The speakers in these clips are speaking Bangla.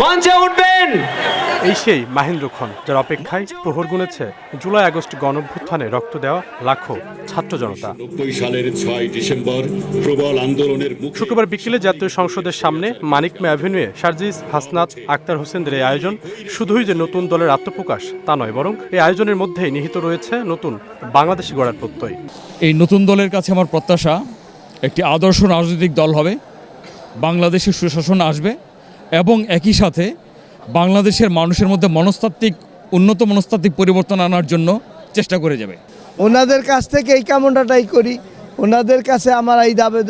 মঞ্চে উঠবেন। এই সেই মাহেন্দ্র খন যার অপেক্ষায় প্রহর গুনেছে জুলাই আগস্ট গণভ্যুত্থানে রক্ত দেওয়া লাখো ছাত্র জনতা। সালের ছয় ডিসেম্বর প্রবল আন্দোলনের শুক্রবার বিকেলে জাতীয় সংসদের সামনে মানিক মে অ্যাভিনিউয়ে শারজিস হাসনাত আক্তার হোসেনদের এই আয়োজন শুধুই যে নতুন দলের আত্মপ্রকাশ তা নয় বরং এই আয়োজনের মধ্যেই নিহিত রয়েছে নতুন বাংলাদেশি গড়ার প্রত্যয়। এই নতুন দলের কাছে আমার প্রত্যাশা একটি আদর্শ রাজনৈতিক দল হবে বাংলাদেশে সুশাসন আসবে এবং একই সাথে বাংলাদেশের মানুষের মধ্যে মনস্তাত্ত্বিক উন্নত মনস্তাত্ত্বিক পরিবর্তন আনার জন্য চেষ্টা করে যাবে। ওনাদের কাছ থেকে এই কামনাটাই করি। ওনাদের কাছে আমার এই দাবে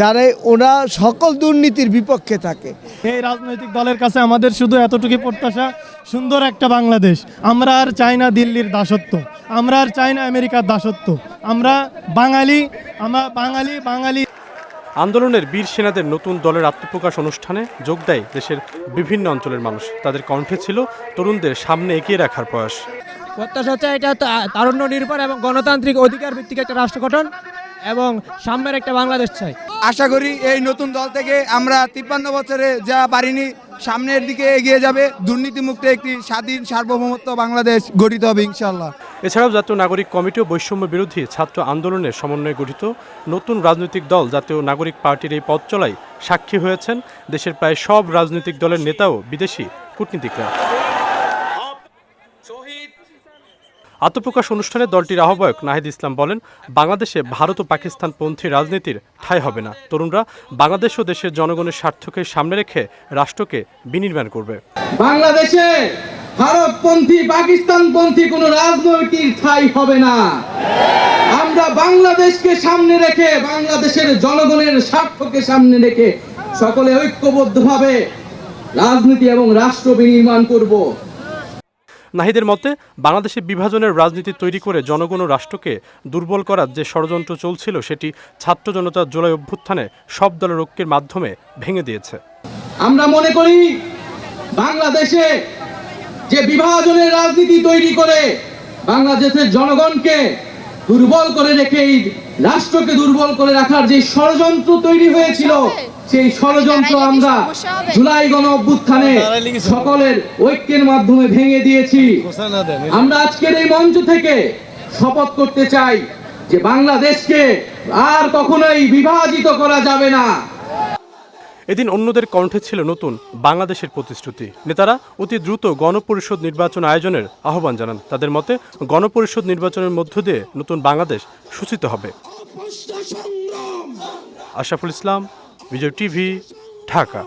যারা ওরা সকল দুর্নীতির বিপক্ষে থাকে। এই রাজনৈতিক দলের কাছে আমাদের শুধু এতটুকু প্রত্যাশা সুন্দর একটা বাংলাদেশ। আমরা আর চাই না দিল্লির দাসত্ব আমরা আর চাই না আমেরিকার দাসত্ব। আমরা বাঙালি আমরা বাঙালি বাঙালি। আন্দোলনের বীর সেনাদের নতুন দলের আত্মপ্রকাশ অনুষ্ঠানে যোগ দেয় দেশের বিভিন্ন অঞ্চলের মানুষ। তাদের কণ্ঠে ছিল তরুণদের সামনে এগিয়ে রাখার প্রয়াস। প্রত্যাশা হচ্ছে এটা তারুণ্য নির্ভর এবং গণতান্ত্রিক অধিকার ভিত্তিক একটা রাষ্ট্র গঠন এবং সাম্যের একটা বাংলাদেশ চাই। আশা করি এই নতুন দল থেকে আমরা তিপ্পান্ন বছরে যা পারিনি সামনের দিকে এগিয়ে যাবে। দুর্নীতিমুক্ত একটি স্বাধীন সার্বভৌমত্ব বাংলাদেশ গঠিত হবে ইনশাল্লাহ এছাড়াও জাতীয় নাগরিক কমিটি ও বৈষম্য বিরোধী ছাত্র আন্দোলনের সমন্বয়ে গঠিত নতুন রাজনৈতিক দল জাতীয় নাগরিক পার্টির এই পথ চলায় সাক্ষী হয়েছেন দেশের প্রায় সব রাজনৈতিক দলের নেতাও বিদেশি কূটনীতিকরা। আত্মপ্রকাশ অনুষ্ঠানে দলটির আহ্বায়ক নাহিদ ইসলাম বলেন, বাংলাদেশে ভারত ও পাকিস্তান পন্থী রাজনীতির ঠাঁই হবে না। তরুণরা বাংলাদেশ ও দেশের জনগণের স্বার্থকে সামনে রেখে রাষ্ট্রকে বিনির্মাণ করবে। বাংলাদেশে ভারতপন্থী, পাকিস্তানপন্থী কোনো রাজনৈতিক ঠাঁই হবে না। আমরা বাংলাদেশকে সামনে রেখে, বাংলাদেশের জনগণের স্বার্থকে সামনে রেখে সকলে ঐক্যবদ্ধভাবে রাজনীতি এবং রাষ্ট্র বিনির্মাণ করব। নাহিদের মতে, বাংলাদেশে বিভাজনের রাজনীতি তৈরি করে জনগণ ও রাষ্ট্রকে দুর্বল করার যে ষড়যন্ত্র চলছিল, সেটি ছাত্র জনতার জুলাই অভ্যুত্থানে সব দলের ঐক্যের মাধ্যমে ভেঙে দিয়েছে। আমরা মনে করি, বাংলাদেশে যে বিভাজনের রাজনীতি তৈরি করে বাংলাদেশের জনগণকে দুর্বল করে রেখে, এই রাষ্ট্রকে দুর্বল করে রাখার যে ষড়যন্ত্র তৈরি হয়েছিল সেই ষড়যন্ত্র আমরা জুলাই গণ অভ্যুত্থানে সকলের ঐক্যের মাধ্যমে ভেঙে দিয়েছি। আমরা আজকের এই মঞ্চ থেকে শপথ করতে চাই যে বাংলাদেশকে আর কখনোই বিভাজিত করা যাবে না। এদিন অন্যদের কণ্ঠে ছিল নতুন বাংলাদেশের প্রতিশ্রুতি। নেতারা অতি দ্রুত গণপরিষদ নির্বাচন আয়োজনের আহ্বান জানান। তাদের মতে গণপরিষদ নির্বাচনের মধ্য দিয়ে নতুন বাংলাদেশ সূচিত হবে। আশরাফুল ইসলাম বিজয় টিভি ঢাকা।